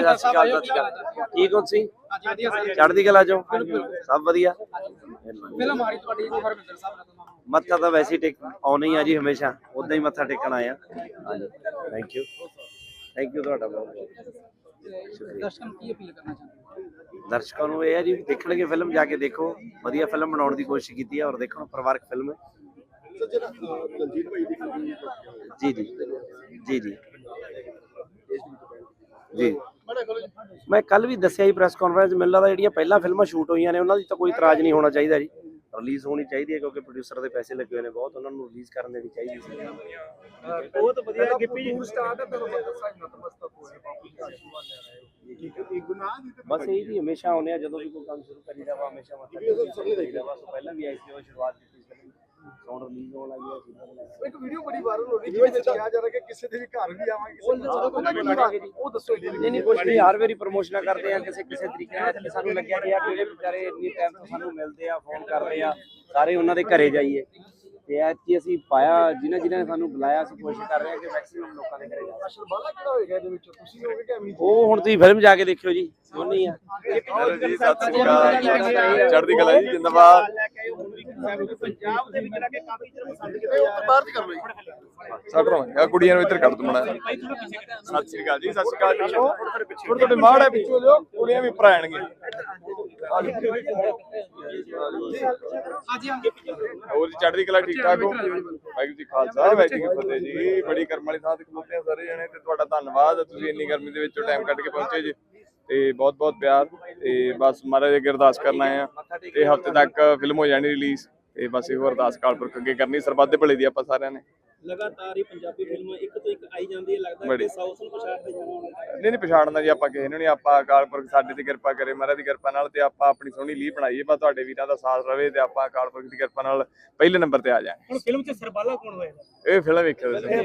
ਜੀ ਸਤਿ ਸ਼੍ਰੀ ਅਕਾਲ ਸਤਿ ਸ਼੍ਰੀ ਅਕਾਲ। ਠੀਕ ਹੋ ਤੁਸੀਂ ਚੜ੍ਹਦੀ ਕਲਾ ਚੋਂ? ਸਭ ਵਧੀਆ। ਫਿਲਮ ਆ ਰਹੀ ਤੁਹਾਡੀ ਜੀ ਹਰਵਿੰਦਰ ਸਾਹਿਬ ਨਾਲ ਤੁਹਾਨੂੰ ਮੱਥਾ ਤਾਂ ਵੈਸੇ ਟੇਕ ਆਉਣਾ ਹੀ ਆ ਜੀ ਹਮੇਸ਼ਾ। ਉਦਾਂ ਹੀ ਮੱਥਾ ਟੇਕਣ ਆਇਆ ਹਾਂਜੀ। ਥੈਂਕ ਯੂ ਥੈਂਕ ਯੂ ਤੁਹਾਡਾ ਬਹੁਤ। ਦਰਸ਼ਕਾਂ ਨੂੰ ਕੀ ਅਪੀਲ ਕਰਨਾ ਚਾਹੁੰਦੇ ਹੋ? ਦਰਸ਼ਕਾਂ ਨੂੰ ਇਹ ਹੈ ਜੀ ਦੇਖਣਗੇ ਫਿਲਮ ਜਾ ਕੇ ਦੇਖੋ। ਵਧੀਆ ਫਿਲਮ ਬਣਾਉਣ ਦੀ ਕੋਸ਼ਿਸ਼ ਕੀਤੀ ਹੈ ਔਰ ਦੇਖੋ ਪਰਿਵਾਰਕ ਫਿਲਮ ਹੈ। ਜੀ ਜੀ ਜੀ। ਜੀ। ਮੈਂ ਕੱਲ ਵੀ ਦੱਸਿਆ ਜੀ ਪ੍ਰੈਸ ਕਾਨਫਰੰਸ ਮੈਨੂੰ ਲੱਗਦਾ ਜਿਹੜੀਆਂ ਪਹਿਲਾਂ ਫਿਲਮਾਂ ਸ਼ੂਟ ਹੋਈਆਂ ਨੇ ਉਹਨਾਂ ਦੀ ਤਾਂ ਕੋਈ ਇਤਰਾਜ਼ ਨਹੀਂ ਹੋਣਾ ਚਾਹੀਦਾ ਜੀ। ਰਿਲੀਜ਼ ਹੋਣੀ ਚਾਹੀਦੀ ਹੈ ਕਿਉਂਕਿ ਪ੍ਰੋਡਿਊਸਰ ਦੇ ਪੈਸੇ ਲੱਗੇ ਹੋਏ ਨੇ ਬਹੁਤ ਉਹਨਾਂ ਨੂੰ ਰਿਲੀਜ਼ ਕਰਨ ਦੇਣੀ ਚਾਹੀਦੀ ਸੀ ਬਹੁਤ ਵਧੀਆ ਗਿੱਪੀ ਜੀ ਸਟਾਰਟ ਹੈ ਤੁਹਾਨੂੰ ਬੰਦਾ ਸਾਹਿਬ ਨਤਮਸਤਕ ਹੋਏ ਬਾਪੂ ਜੀ ਆਸ਼ੀਰਵਾਦ ਲੈ ਰਹੇ ਹੋ। ਠੀਕ ਹੈ। ਇਹ ਗੁਨਾਹ ਦੀ ਬਸ ਇਹ ਜੀ ਹਮੇਸ਼ਾ ਆਉਂਦੇ ਆ ਜਦੋਂ ਵੀ ਕੋਈ ਕੰਮ ਸ਼ੁਰੂ ਕਰੀਦਾ ਵਾ ਹਮੇਸ਼ਾ ਮਤਲਬ ਪਹਿਲਾਂ ਵੀ ਆਈ ਸੀ ਉਹ ਸ਼ੁਰੂਆਤ ਸੀ ਸਾਊਂਡ ਰਿਲੀਜ਼ ਹੋਣ ਲੱਗੀ ਹੈ ਸੀ ਇੱਕ ਵੀਡੀਓ ਬੜੀ ਵਾਇਰਲ ਹੋ ਰਹੀ ਜਿਵੇਂ ਕਿਹਾ ਜਾ ਰਿਹਾ ਕਿ ਕਿਸੇ ਦੇ ਵੀ ਘਰ ਵੀ ਆਵਾਂਗੇ ਉਹ ਦੱਸੋ ਜੀ। ਨਹੀਂ ਨਹੀਂ ਕੁਝ ਨਹੀਂ ਹਰ ਵਾਰੀ ਪ੍ਰਮੋਸ਼ਨਾਂ ਕਰਦੇ ਆ ਕਿਸੇ ਕਿਸੇ ਤਰੀਕੇ ਨਾਲ। ਤੇ ਸਾਨੂੰ ਲੱਗਿਆ ਕਿ ਯਾਰ ਜਿਹੜੇ ਵਿਚਾਰੇ ਇੰਨੀ ਟਾਈਮ ਤੋਂ ਸਾਨੂੰ ਮਿਲਦੇ ਆ ਫੋਨ ਕਰਦੇ ਆ ਸਾਰੇ ਉਹਨਾਂ ਦੇ ਘਰੇ ਜਾਈਏ। ਤੇ ਐਤਕੀ ਅਸੀਂ ਪਾਇਆ ਜਿਨ੍ਹਾਂ ਜਿਨ੍ਹਾਂ ਨੇ ਸਾਨੂੰ ਬੁਲਾਇਆ ਅਸੀਂ ਕੋਸ਼ਿਸ਼ ਕਰ ਰਹੇ ਹਾਂ ਕਿ ਮੈਕਸਿਮਮ ਲੋਕਾਂ ਦੇ ਘਰੇ ਜਾਈਏ। ਸ਼ਰਮਾਲਾ ਕਿਹੜਾ ਹੋਏਗਾ ਇਹਦੇ ਵਿੱਚ? ਤੁਸੀਂ ਹੋਗੇ ਕਿ ਅਮੀ ਉਹ ਹੁਣ ਤੁਸੀਂ ਫਿਲਮ ਜਾ ਕੇ ਦੇਖਿਓ ਜੀ। ਸੋਨੀ ਆ। ਹੈਲੋ ਜੀ ਸਤਿ ਸ੍ਰੀ ਅਕਾਲ ਚੜ੍ਹਦੀ ਕਲਾ ਜੀ ਜਿੰਦਾਬਾਦ। ਪੰਜਾਬ ਦੇ ਵਿੱਚ ਲੱਗੇ ਕਾਫੀ ਚਿਰ ਪਸੰਦ ਕੀਤੇ ਉਹ ਤੋਂ ਬਾਹਰ ਦੀ ਕਰ ਲਓ ਛੱਡ ਰਹਾ ਆ ਕੁੜੀਆਂ ਨੂੰ ਇੱਧਰ ਕੱਢ ਦੋ ਮਣਾ ਸਤਿ ਸ੍ਰੀ ਅਕਾਲ ਜੀ ਸਤਿ ਸ੍ਰੀ ਅਕਾਲ ਜੀ। ਥੋੜੇ ਥੋੜੇ ਮਾੜ ਹੈ ਪਿੱਛੋਂ ਜੋ ਕੁੜੀਆਂ ਵੀ ਭਰਾਣਗੇ ਹਾਂਜੀ ਹਾਂਜੀ ਹੋਰ ਜੀ ਚੜ੍ਹਦੀ ਕਲਾ ਠੀਕ ਠਾਕ ਹੋ? ਵਾਹਿਗੁਰੂ ਜੀ ਖਾਲਸਾ ਵਾਹਿਗੁਰੂ ਜੀ ਕੀ ਫਤਿਹ ਜੀ। ਬੜੀ ਕਰਮ ਵਾਲੀ ਥਾਂ ਤੇ ਖਲੋਤੇ ਆ ਸਾਰੇ ਜਣੇ ਤੇ ਤੁਹਾਡਾ ਧੰਨਵਾਦ ਤੁਸੀਂ ਇੰਨੀ ਗਰਮੀ ਦੇ ਵਿੱਚੋਂ ਟਾਈਮ ਕੱਢ ਕੇ ਪਹੁੰਚੇ ਜੀ। ਤੇ ਬਹੁਤ ਬਹੁਤ ਪਿਆਰ ਤੇ ਬਸ ਮਹਾਰਾਜ ਅੱਗੇ ਅਰਦਾਸ ਕਰਨ ਆਏ ਆ ਤੇ ਹਫ਼ਤੇ ਤੱਕ ਫਿਲਮ ਹੋ ਜਾਣੀ ਰਿਲੀਜ਼ ਤੇ ਬਸ ਇਹੋ ਅਰਦਾਸ ਕਾਲਪੁਰਖ ਅੱਗੇ ਕਰਨੀ ਸਰਬੱਤ ਦੇ ਭਲੇ ਦੀ ਆਪਾਂ ਸਾਰਿਆਂ ਨੇ। ਲਗਾਤਾਰ ਹੀ ਪੰਜਾਬੀ ਫਿਲਮਾਂ ਇੱਕ ਤੋਂ ਇੱਕ ਆਈ ਜਾਂਦੀ ਹੈ ਲੱਗਦਾ। ਕਿ ਸਾਊਥ ਨੂੰ ਪਛਾੜ ਤੇ ਜਾਣਾ ਨਹੀਂ ਨਹੀਂ ਪਛਾੜਨਾ ਜੀ ਆਪਾਂ ਕਿਸੇ ਨੂੰ ਨਹੀਂ ਆਪਾਂ ਅਕਾਲ ਪੁਰਖ ਸਾਡੇ ਤੇ ਕਿਰਪਾ ਕਰੇ ਮਹਾਰਾਜ ਦੀ ਕਿਰਪਾ ਨਾਲ ਤੇ ਆਪਾਂ ਆਪਣੀ ਸੋਹਣੀ ਲੀਹ ਬਣਾਈਏ ਬਸ ਤੁਹਾਡੇ ਵੀਰਾਂ ਦਾ ਸਾਥ ਰਵੇ ਤੇ ਆਪਾਂ ਅਕਾਲ ਪੁਰਖ ਦੀ ਕਿਰਪਾ ਨਾਲ ਪਹਿਲੇ ਨੰਬਰ ਤੇ ਆ ਜਾਾਂਗੇ ਹੁਣ ਫਿਲਮ 'ਚ ਸਰਬਾਲਾ ਕੌਣ ਹੋਏਗਾ? ਇਹ ਫਿਲਮ ਵੇਖਿਓ ਤੁਸੀਂ